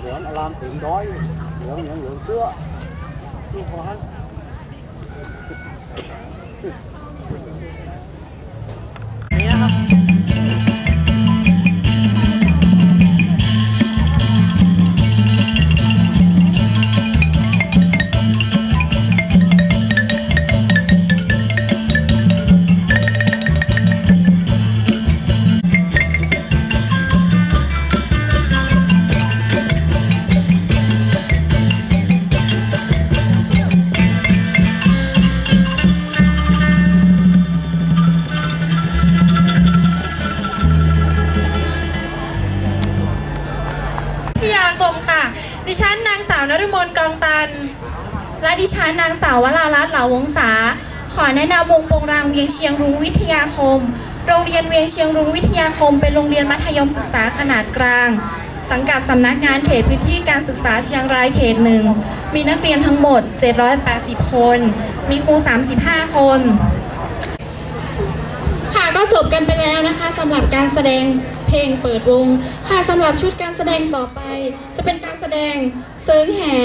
เหลืองอลามถึ และดิฉันนางสาววรารัตน์เหลาวงศาขอแนะนำวงโปงรางเวียงเชียงรุ้งวิทยาคม โรงเรียนเวียงเชียงรุ้งวิทยาคม เป็นโรงเรียนมัธยมศึกษาขนาดกลาง สังกัดสำนักงานเขตพื้นที่การศึกษาเชียงรายเขตหนึ่ง มีนักเรียนทั้งหมด 780 คน มีครู 35 คน ค่ะก็จบกันไปแล้วนะคะสำหรับการแสดงเพลงเปิดวง ค่ะสำหรับชุดการแสดงต่อไป จะเป็นการแสดงเซิงแห่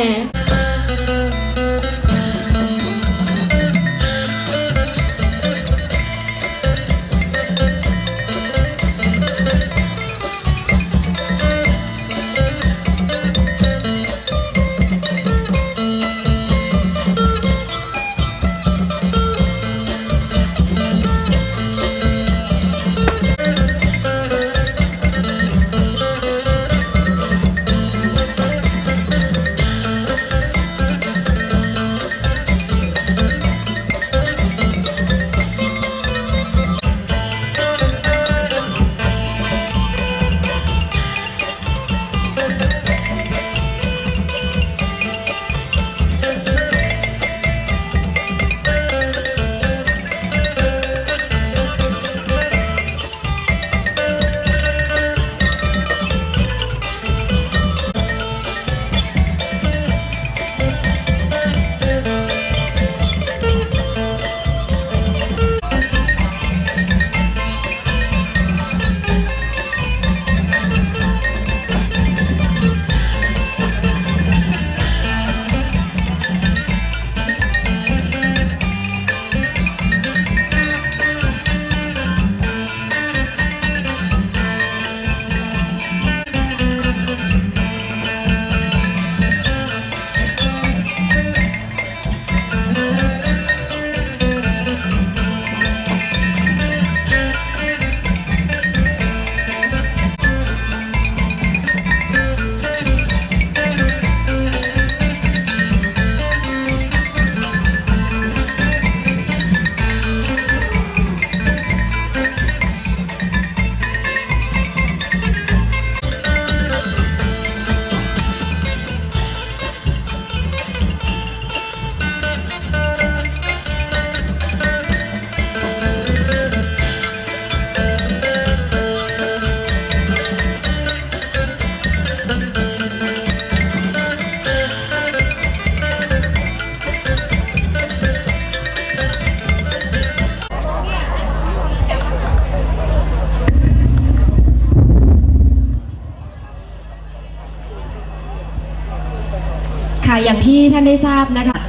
ค่ะอย่างที่ท่านได้ทราบนะคะ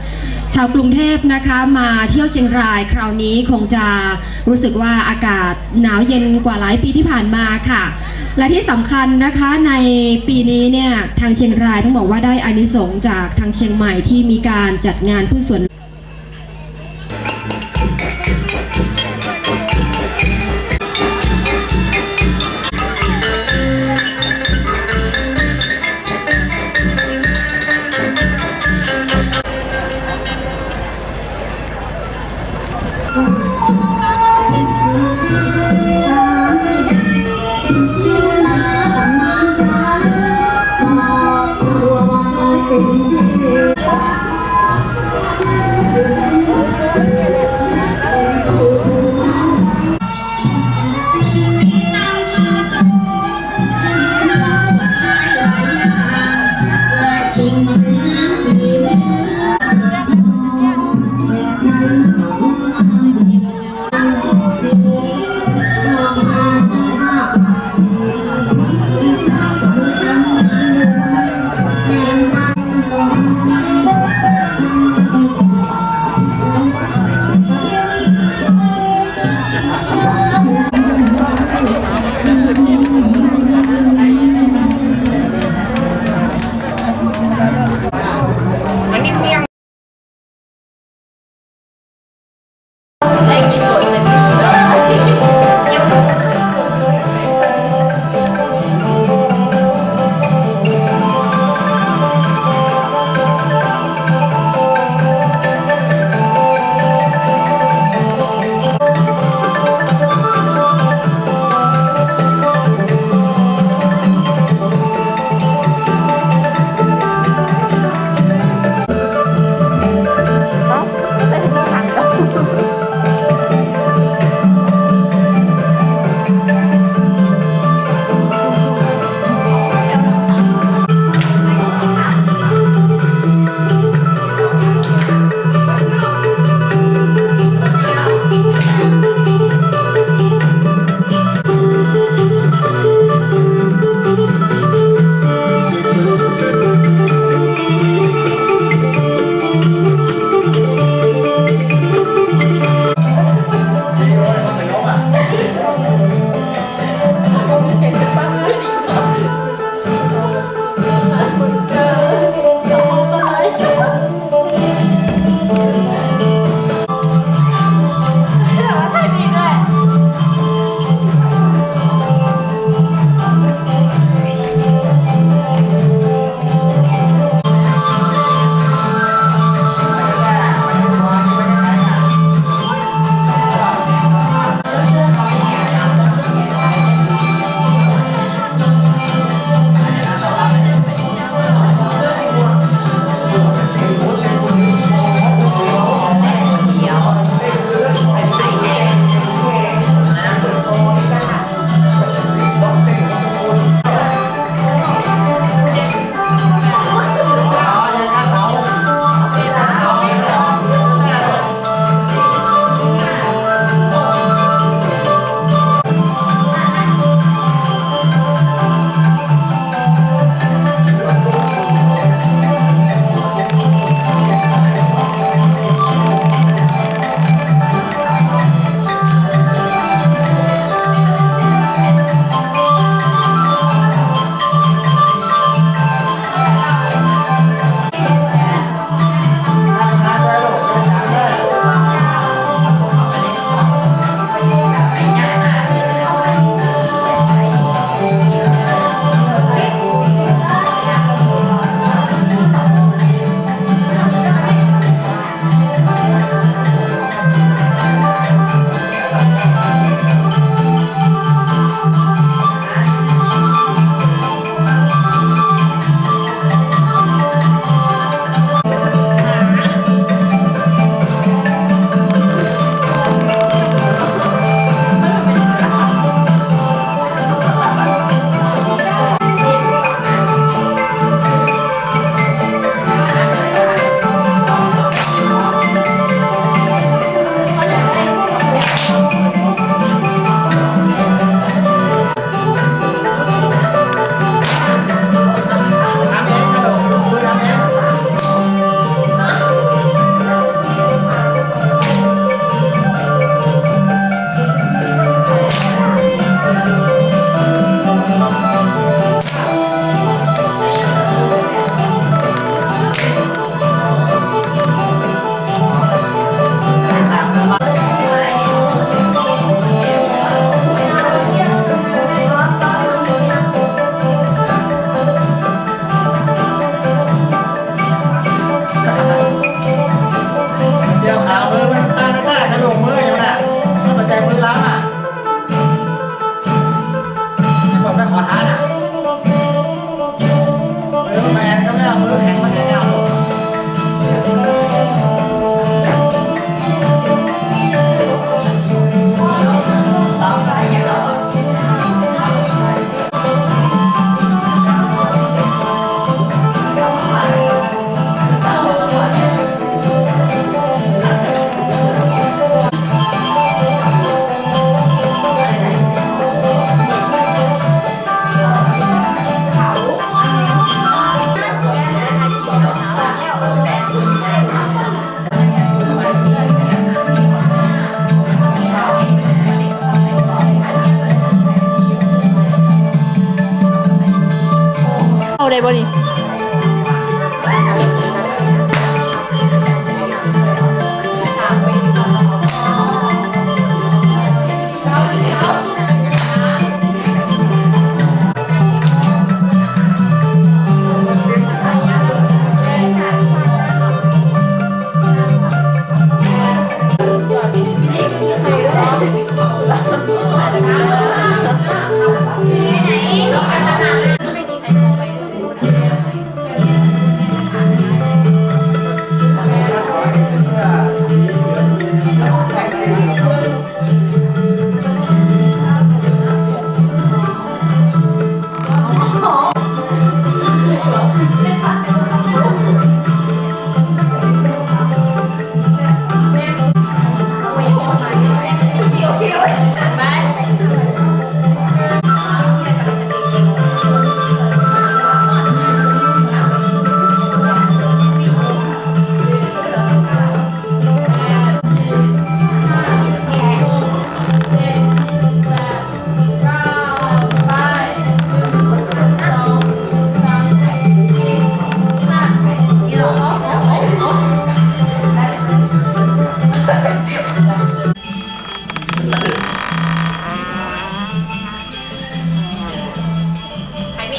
ชาวกรุงเทพนะคะมาเที่ยวเชียงรายคราวนี้คงจะรู้สึกว่าอากาศหนาวเย็นกว่าหลายปีที่ผ่านมาค่ะ และที่สำคัญนะคะในปีนี้เนี่ยทางเชียงรายต้องบอกว่าได้อานิสงส์จากทางเชียงใหม่ที่มีการจัดงานพืชสวน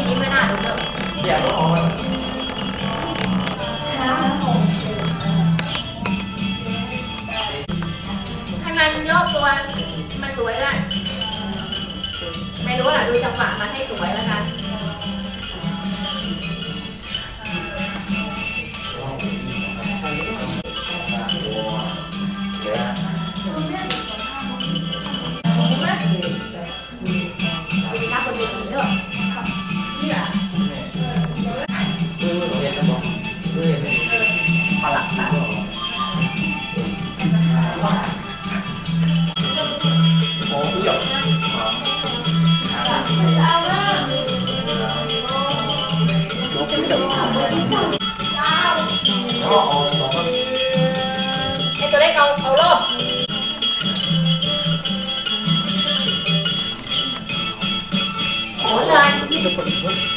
ให้มันรอบตัว มันสวยเลยไม่รู้ล่ะดูจังหวะมันให้สวยแล้วกัน Спасибо.